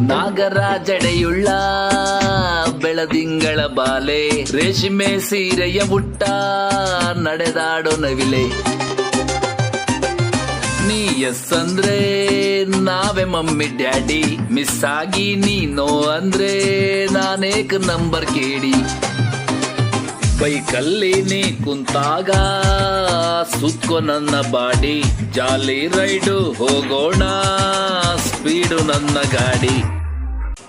ನಾಗರಾಜಡೆಯುಳ್ಳ ಬೆಳದಿಂಗಳ ಬಾಲೆ, ರೇಷ್ಮೆ ಸೀರೆಯ ಬುಟ್ಟ ನಡೆದಾಡೋ ನವಿಲೆ. ನೀ ಎಸ್ ಅಂದ್ರೆ ನಾವೇ ಮಮ್ಮಿ ಡ್ಯಾಡಿ, ಮಿಸ್ ಆಗಿ ನೀನೋ ಅಂದ್ರೆ ನಾನೇಕ್ ನಂಬರ್ ಕೇಳಿ. ಬೈಕಲ್ಲಿ ನೀ ಕುಂತಾಗ ಸುತ್ಕೊ ನನ್ನ ಬಾಡಿ. ಜಾಲಿ ರೈಡು ಹೋಗೋಣ. ಸ್ಪೀಡು ನನ್ನ ಗಾಡಿ.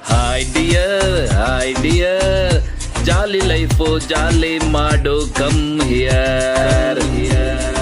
Hi dear hi dear jolly life jolly ಮಾಡು ಕಮ್ ಹಿಯರ್ ಹಾಯ್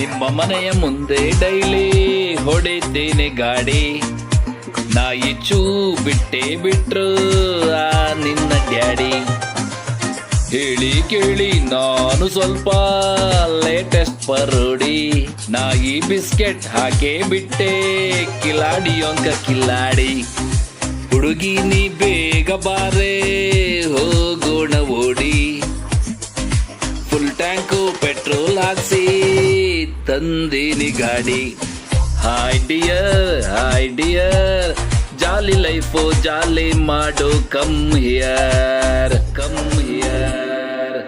ನಿಮ್ಮ ಮನೆಯ ಮುಂದೆ ಡೈಲಿ ಹೊಡಿತೀನಿ ಗಾಡಿ. ನಾಯಿ ಚೂ ಬಿಟ್ಟೆ ಬಿಟ್ರು ಆ ನಿನ್ನ ಡ್ಯಾಡಿ. ಹೇಳಿ ಕೇಳಿ ನಾನು ಸ್ವಲ್ಪ ಲೇಟೆಸ್ಟ್ ಪರೋಡಿ. ನಾಯಿ ಬಿಸ್ಕೆಟ್ ಹಾಕೇ ಬಿಟ್ಟೆ, ಕಿಲಾಡಿ ಅಂಕ ಕಿಲಾಡಿ. ಹುಡುಗಿ ನೀ ಬೇಗ ಬಾರೆ ಹೋಗೋಣ ಓಡಿ. ಫುಲ್ ಟ್ಯಾಂಕು ಪೆಟ್ರೋಲ್ ಹಾಕ್ಸಿ. ತಂದೀನಿ ಗಾಡಿ hi dear hi dear jolly life jolly ಮಾಡು come here come here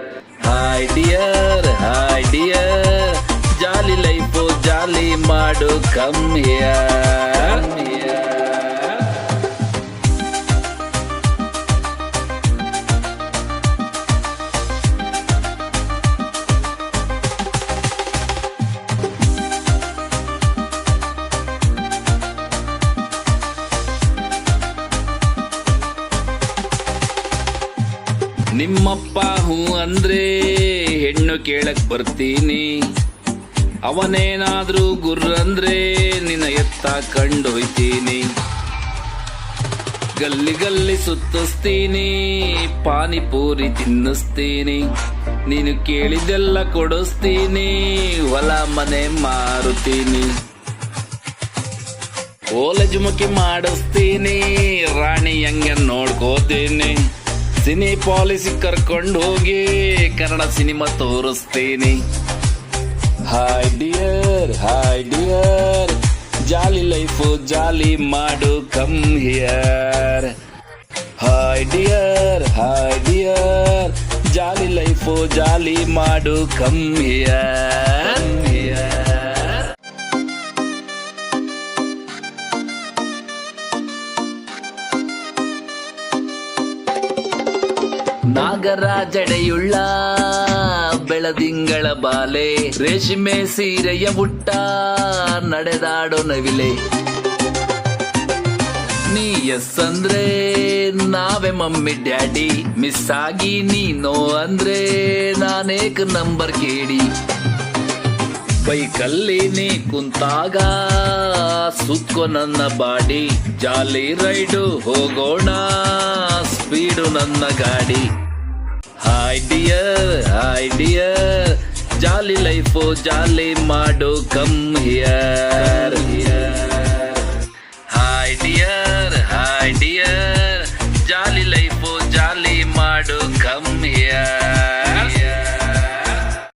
hi dear hi dear jolly life jolly ಮಾಡು ಕಮ್ ಹಿಯರ್ ನಿಮ್ಮಪ್ಪ ಹೂ ಅಂದ್ರೆ ಹೆಣ್ಣು ಕೇಳಕ್ ಬರ್ತೀನಿ. ಅವನೇನಾದ್ರೂ ಗುರ್ರಂದ್ರೆ ನಿನ್ನ ಎತ್ತ ಕಂಡೊಯ್ತೀನಿ ಗಲ್ಲಿ ಗಲ್ಲಿ ಸುತ್ತಿಸ್ತೀನಿ, ಪಾನಿಪೂರಿ ತಿನ್ನಿಸ್ತೀನಿ. ನೀನು ಕೇಳಿದೆಲ್ಲ ಕೊಡಿಸ್ತೀನಿ, ಹೊಲ ಮನೆ ಮಾರುತ್ತೀನಿ. ಓಲಜುಮುಖಿ ಮಾಡಿಸ್ತೀನಿ, ರಾಣಿ ಹಂಗೆ ನೋಡ್ಕೋತೀನಿ. ಸಿನಿ ಪಾಲಿಸಿ ಕರ್ಕೊಂಡು ಹೋಗಿ ಕನ್ನಡ ಸಿನಿಮಾ ತೋರಿಸ್ತೀನಿ. Hi dear hi dear jolly life jolly ಮಾಡು come here hi dear hi dear jolly life jolly ಮಾಡು ಕಮ್ ಹಿಯರ್ ಹಿಯರ್ ನಾಗರಾಜಡೆಯುಳ್ಳ ಬೆಳದಿಂಗಳ ಬಾಲೆ, ರೇಷ್ಮೆ ಸೀರೆಯ ಬುಟ್ಟ ನಡೆದಾಡೋ ನವಿಲೆ. ನೀ ಎಸ್ ಅಂದ್ರೆ ನಾವೇ ಮಮ್ಮಿ ಡ್ಯಾಡಿ, ಮಿಸ್ ಆಗಿ ನೀನೋ ಅಂದ್ರೆ ನಾನೇಕ್ ನಂಬರ್ ಕೇಳಿ ಬೈಕಲ್ಲಿ ನೀ ಕುಂತಾಗ ಸುತ್ಕೋ ನನ್ನ ಬಾಡಿ, ಜಾಲಿ ರೈಡು ಹೋಗೋಣ, ಸ್ಪೀಡು ನನ್ನ ಗಾಡಿ. Hi dear hi dear jolly life jolly ಮಾಡು ಕಮ್ ಹಿಯರ್